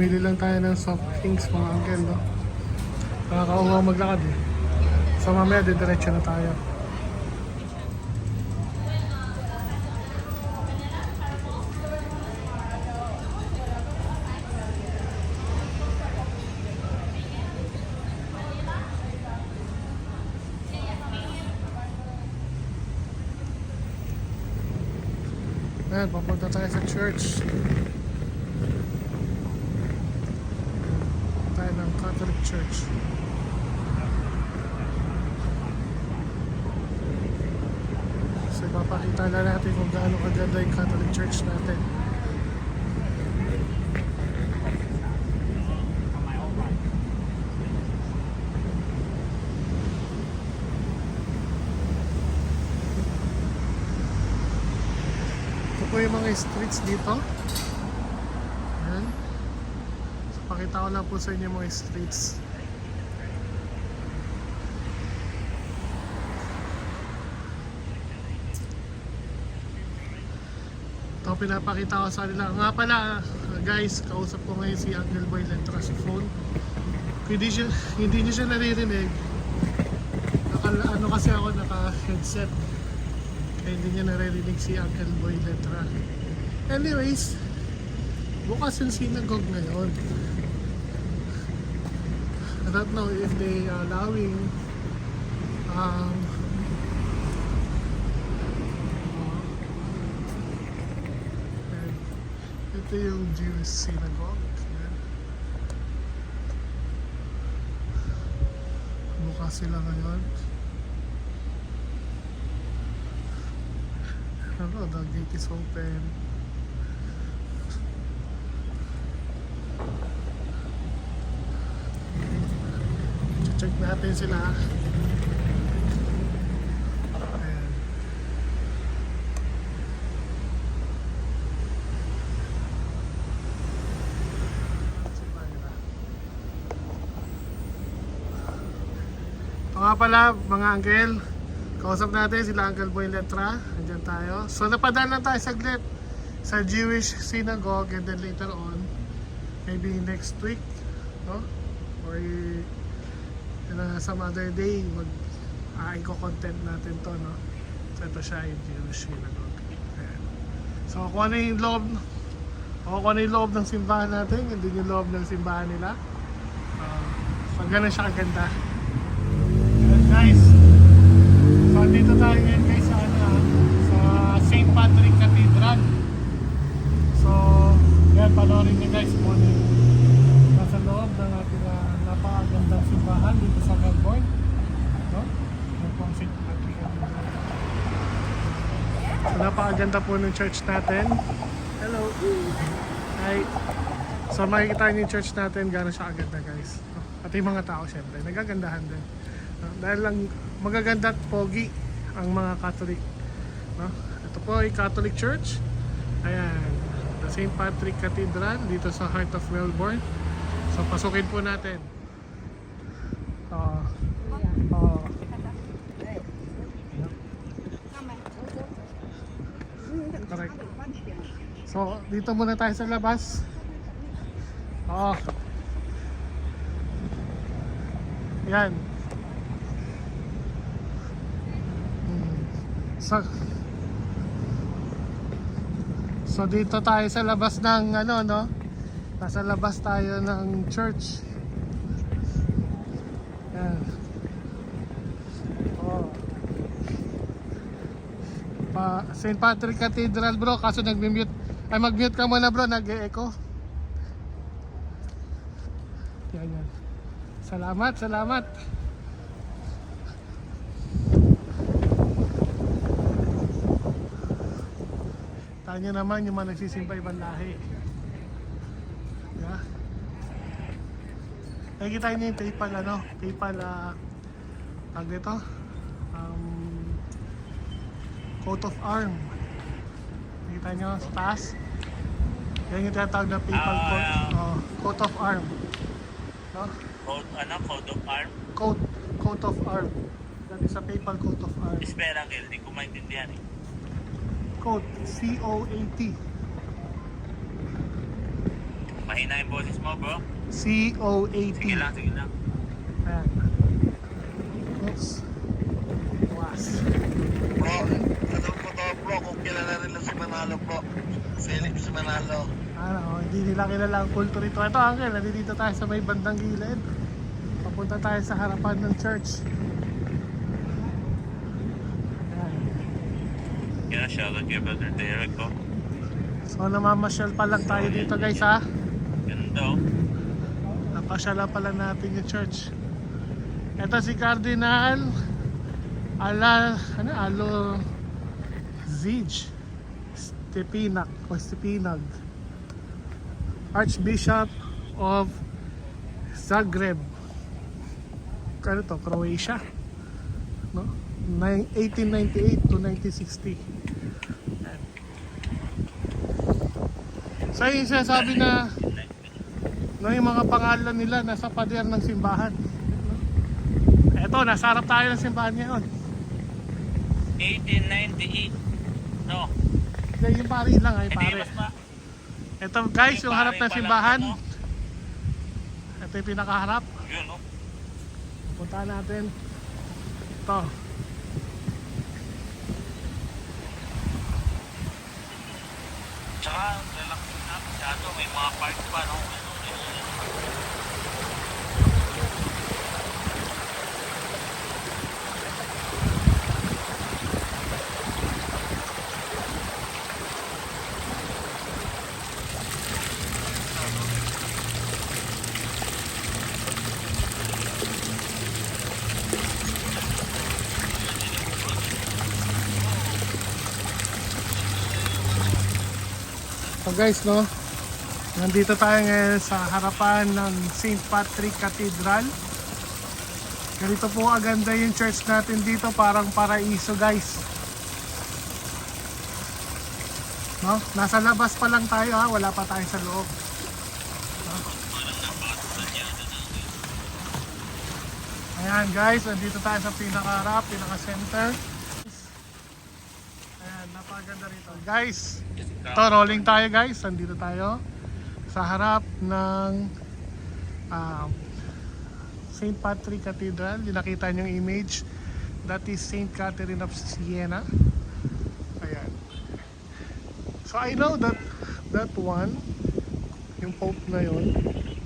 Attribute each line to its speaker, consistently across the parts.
Speaker 1: lang tayo ng soft drinks mga uncle, no? Nakakauhaw maglakad eh. So mamaya didiretso na tayo. Ayan, papunta tayo sa church. tayo ng Catholic Church. So ipapakita na natin kung gaano kaganda yung Catholic Church natin. Ito po yung mga streets dito. Ayan. So, pakita ko lang po sa inyo mga streets. Ito pinapakita ko sa kanila. Nga pala, guys, kausap ko ngayon si Uncle Boy Lentra si phone. Hindi siya, hindi niya siya naririnig. Naka, ano kasi ako, naka-headset. Kaya hindi niya naririnig si Uncle Boy Letra. Anyways, bukas yung synagogue ngayon. I don't know if they are allowing um, uh, ito yung Jewish synagogue. Yan. Bukas sila ngayon. Hello, the gate is open. Check natin sila. Ayan. Ito nga pala, mga uncle. Kausap natin sila Uncle Boy Letra. Andyan tayo. So napadaan lang tayo saglit sa Jewish synagogue and then later on, maybe next week, no? Or in uh, some other day, mag uh, content natin to, no? So ito siya yung Jewish synagogue. So kung ano yung loob, o kung ano yung loob ng simbahan natin, hindi yung loob ng simbahan nila. Uh, so ganun siya kaganda. Ayan, guys, So, dito tayo ngayon guys sa, ano, ah, sa St. Patrick Cathedral. So, yan, panoorin nyo guys kung ano nasa loob ng ating uh, napakagandang simbahan dito sa Melbourne. No? Yan po ang St. Patrick. So, napakaganda po ng church natin. Hello. Hi. So, makikita niyo yung church natin gano'n siya kaganda guys. No? At yung mga tao syempre, nagagandahan din. No? Dahil lang magaganda at pogi ang mga Catholic. No? Ito po ay Catholic Church. Ayan, the St. Patrick Cathedral dito sa heart of Melbourne. So pasukin po natin. Oo. Oo. Correct. So, dito muna tayo sa labas. Oo. Yan. Mm. So, so dito tayo sa labas ng ano no? Nasa labas tayo ng church. Yan. Oh. Pa St. Patrick Cathedral bro, kaso nag-mute. Ay mag-mute ka muna bro, nag-echo. Yan yan. Salamat, salamat. Tanya naman yung mga nagsisimba ibang lahi. Yeah. Nakikita niyo yung PayPal ano, PayPal uh, tag dito. Um, coat of arm. Nakikita niyo sa taas. Yan yung tinatawag na PayPal
Speaker 2: Ah,
Speaker 1: coat,
Speaker 2: yeah.
Speaker 1: oh, coat of arm. No?
Speaker 2: Code, ano, code of arm?
Speaker 1: Coat, coat of arm. That is a PayPal coat of arm.
Speaker 2: Espera, Kel, di ko maintindihan eh.
Speaker 1: Coat, C-O-A-T.
Speaker 2: Mahina yung boses mo, bro.
Speaker 1: C-O-A-T.
Speaker 2: Sige lang, sige lang.
Speaker 1: Ayan. Oops. Was.
Speaker 3: Bro, ano po to bro, kung kilala nila si Manalo po. Philip si Manalo.
Speaker 1: Ano, hindi nila kilala ang kulto rito. Ito, Uncle, nandito tayo sa may bandang gilid. Papunta tayo sa harapan ng church. Ayan.
Speaker 2: Kaya shoutout kay Brother Derek ko.
Speaker 1: So, namamasyal pa lang tayo dito, guys, ha?
Speaker 2: Ganda oh.
Speaker 1: Napasyalan pa lang natin yung church. Ito si Cardinal Ala, ano, Alo Zij Stepinac o Stepinag Archbishop of Zagreb ano to, Croatia no? Nine- 1898 to 1960 So yung sinasabi na no, yung mga pangalan nila nasa pader ng simbahan. Eto, nasa harap tayo ng simbahan ngayon.
Speaker 2: 1898. No.
Speaker 1: Hindi, yung pare lang ay
Speaker 2: Hindi,
Speaker 1: pare.
Speaker 2: mas ma...
Speaker 1: Ito guys, yung harap ng simbahan.
Speaker 2: ano?
Speaker 1: Ito yung pinakaharap.
Speaker 2: Yun, no?
Speaker 1: Punta natin. Ito.
Speaker 2: Tsaka, relax na masyado. May mga park pa, no?
Speaker 1: So guys, no. Nandito tayo ngayon sa harapan ng St. Patrick Cathedral. Ganito po aganda yung church natin dito, parang paraiso guys. No? Nasa labas pa lang tayo ha, wala pa tayo sa loob. No? Ayan guys, nandito tayo sa pinaka-harap, pinaka-center. Napakaganda rito. Guys, ito, rolling tayo guys. Nandito tayo sa harap ng um, St. Patrick Cathedral. Yung nakita niyong image. That is St. Catherine of Siena. Ayan. So I know that that one, yung Pope na yun,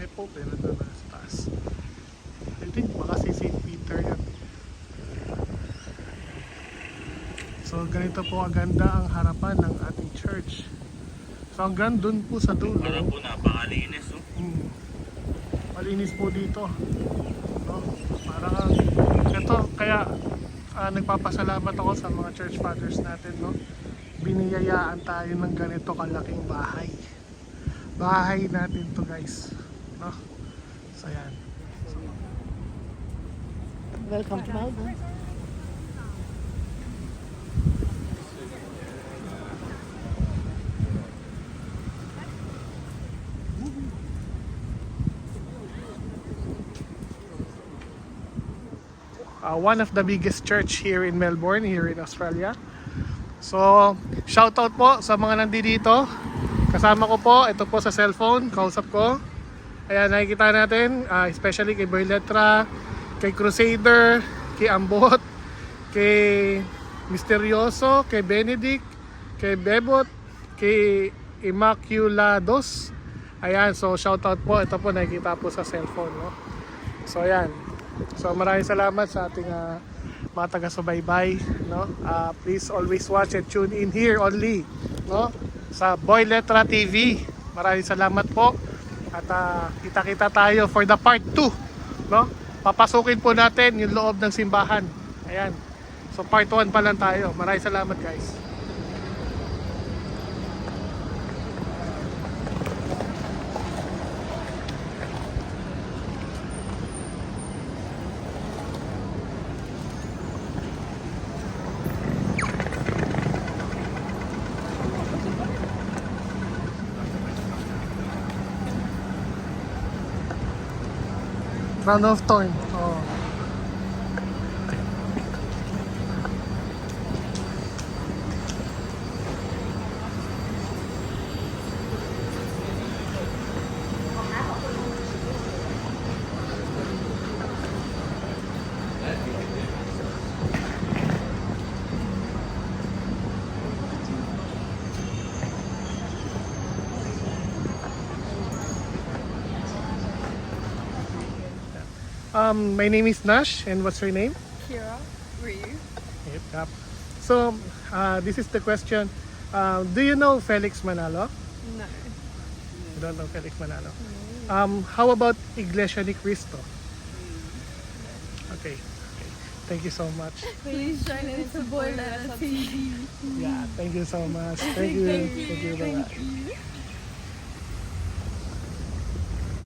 Speaker 1: may Pope eh, nandun na sa taas. I think baka si St. Peter yan. So ganito po aganda ang harapan ng ating church. So hanggang dun po sa dulo,
Speaker 2: Parang po napakalinis, oh.
Speaker 1: mm, malinis po dito. No? Parang ito kaya ah, nagpapasalamat ako sa mga church fathers natin, no? Biniyayaan tayo ng ganito kalaking bahay. Bahay natin to, guys. No? So yan.
Speaker 4: Welcome to Melbourne.
Speaker 1: Uh, one of the biggest church here in Melbourne, here in Australia. So, shout out po sa mga nandito. Kasama ko po, ito po sa cellphone, kausap ko. Ayan, nakikita natin, uh, especially kay Boy Letra, kay Crusader, kay Ambot, kay Misterioso, kay Benedict, kay Bebot, kay Immaculados. Ayan, so shout out po. Ito po nakikita po sa cellphone, no? So ayan. So maraming salamat sa ating ah, mga taga-subaybay, no? Ah, please always watch and tune in here only, no? Sa Boy Letra TV. Maraming salamat po. At ah, kita-kita tayo for the part 2, no? Papasukin po natin yung loob ng simbahan. Ayan. So part 1 pa lang tayo. Maraming salamat guys. run of time. Um, my name is Nash, and what's your name?
Speaker 5: Kira, Ryu.
Speaker 1: Yep. yep. So, uh, this is the question. Uh, do you know Felix Manalo?
Speaker 5: No.
Speaker 1: You don't know Felix Manalo. Um, how about Iglesia ni Cristo? Okay. okay. Thank you so much.
Speaker 5: Please join into Boiler TV.
Speaker 1: Yeah, thank you so much. Thank you. Thank you. Bye-bye.
Speaker 5: you.